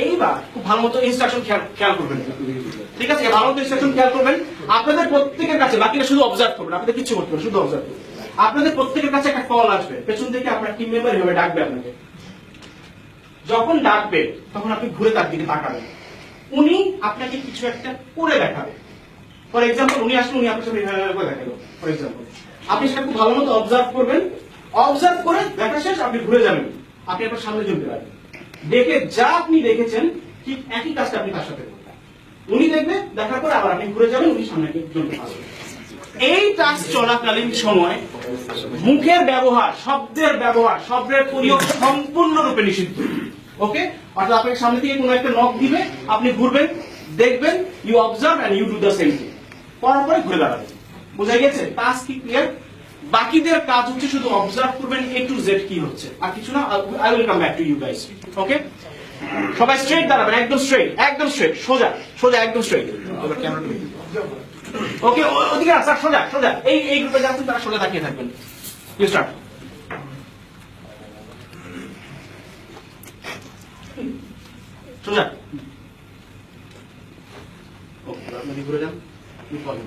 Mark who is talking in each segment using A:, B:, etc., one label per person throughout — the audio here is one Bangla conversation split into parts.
A: এইবার খুব ভালো মতো ইনস্ট্রাকশন খেয়াল করবেন। ঠিক আছে? ভালো মতো ইনস্ট্রাকশন খেয়াল করবেন। আপনাদের প্রত্যেকের কাছে বাকিরা শুধু অবজার্ভ করবেন, আপনাদের কিছু করতে হবে শুধু অবজার্ভ করবেন। আপনাদের প্রত্যেকের কাছে একটা কল আসবে। পেছন থেকে আপনার টিম মেম্বার এভাবে ডাকবে আপনাকে। যখন ডাকবে, তখন আপনি ঘুরে তার দিকে তাকাবেন। উনি আপনাকে কিছু একটা করে দেখাবে। ফর এক্সাম্পল উনি আসলে উনি আপনার সাথে এভাবে করে দেখাল ফর এক্সাম্পল আপনি সেটা খুব ভালো মতো অবজার্ভ করবেন। অবজার্ভ করে দেখা শেষ, আপনি ঘুরে যাবেন। আপনি আপনার সামনে জমতে পারবেন দেখে যা আপনি দেখেছেন, ঠিক একই কাজটা আপনি তার সাথে উনি দেখবে, দেখার পরে আবার আপনি ঘুরে যাবেন, উনি সামনে পারবেন এই টাস্ক চলাকালীন সময় মুখের ব্যবহার, শব্দের ব্যবহার, শব্দের প্রয়োগ সম্পূর্ণরূপে নিষিদ্ধ। ওকে অর্থাৎ আপনাকে সামনে থেকে কোনো একটা নখ দিবে, আপনি ঘুরবেন, দেখবেন you observe and you do the same thing পরে ঘুরে দাঁড়াবেন। বোঝা গেছে? টাস্ক কি ক্লিয়ার বাকিদের কাজ হচ্ছে শুধু অবজার্ভ করবেন এ টু জেড কি হচ্ছে। আর কিছু না I will come back to you guys okay সবাই স্ট্রেট দাঁড়াবেন, একদম স্ট্রেট একদম স্ট্রেট সোজা সোজা, একদম স্ট্রেট ওকে ওদিকে না স্যার সোজা সোজা, এই এই গ্রুপে যাচ্ছেন তারা সোজা তাকিয়ে থাকবেন। ইউ স্টার্ট সোজা। ওকে আপনি ঘুরে যান? You follow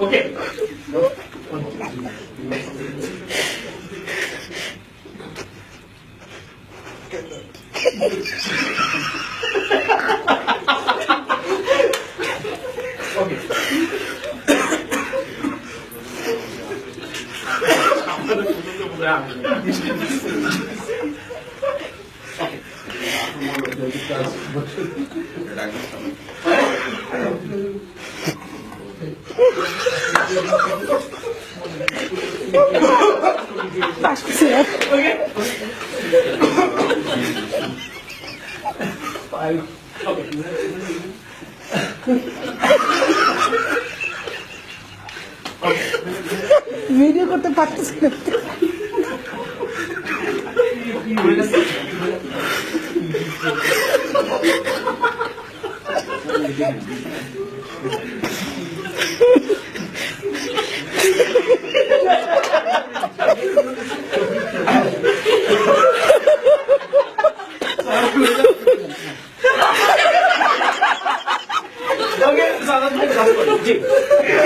A: Okay.
B: Thank you. Başka şey
A: yok. Five. Okay.
C: Video করতে পারতেছি না Okay, so I'm going